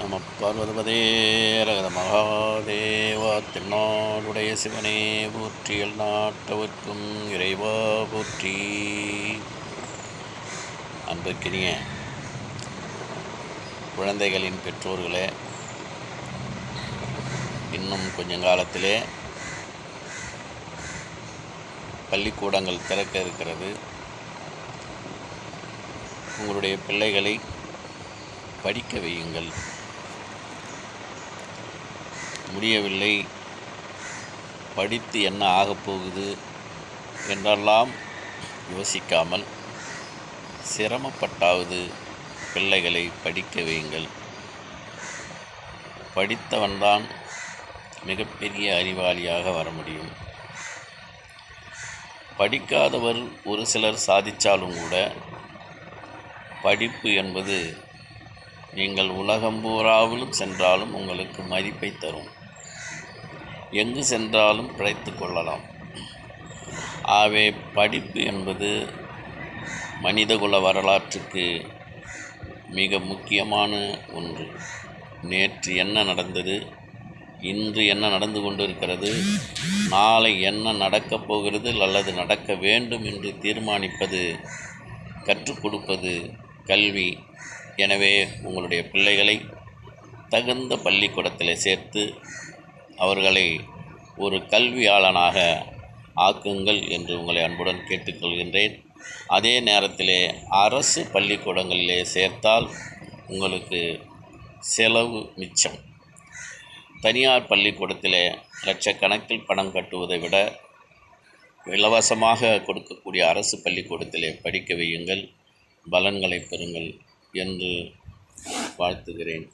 நம பார்வதபதே ரகத மகாதேவா திருநாளுடைய சிவனே போற்றியல் நாட்டவர்க்கும் இறைவா போற்றி. அன்புக்கினிய குழந்தைகளின் பெற்றோர்களே இன்னும் கொஞ்சம் காலத்திலே பள்ளிக்கூடங்கள் திறக்க இருக்கிறது. உங்களுடைய பிள்ளைகளை படிக்க வையுங்கள். முடியவில்லை. படித்து என்ன ஆகப் போகுது என்றெல்லாம் யோசிக்காமல் சிரமப்பட்டாவது பிள்ளைகளை படிக்க வையுங்கள். படித்தவன்தான் மிகப்பெரிய அறிவாளியாக வர முடியும். படிக்காதவர் ஒரு சிலர் சாதித்தாலும் கூட படிப்பு என்பது நீங்கள் உலகம் பூராவிலும் சென்றாலும் உங்களுக்கு மதிப்பை தரும். எங்கு சென்றாலும் பிழைத்து கொள்ளலாம். ஆகவே படிப்பு என்பது மனிதகுல வரலாற்றுக்கு மிக முக்கியமான ஒன்று. நேற்று என்ன நடந்தது? இன்று என்ன நடந்து கொண்டிருக்கிறது? நாளை என்ன நடக்கப் போகிறது அல்லது நடக்க வேண்டும் என்று தீர்மானிப்பது கற்றுக் கொடுப்பது கல்வி. எனவே உங்களுடைய பிள்ளைகளை தகுந்த பள்ளிக்கூடத்தில் சேர்த்து அவர்களை ஒரு கல்வியாளனாக ஆக்குங்கள் என்று உங்களை அன்புடன் கேட்டுக்கொள்கின்றேன். அதே நேரத்திலே அரசு பள்ளிக்கூடங்களிலே சேர்த்தால் உங்களுக்கு செலவு மிச்சம். தனியார் பள்ளிக்கூடத்தில் லட்சக்கணக்கில் பணம் கட்டுவதை விட இலவசமாக கொடுக்கக்கூடிய அரசு பள்ளிக்கூடத்திலே படிக்க வையுங்கள். பலன்களை பெறுங்கள். என்று வாழ்த்துகிறேன்.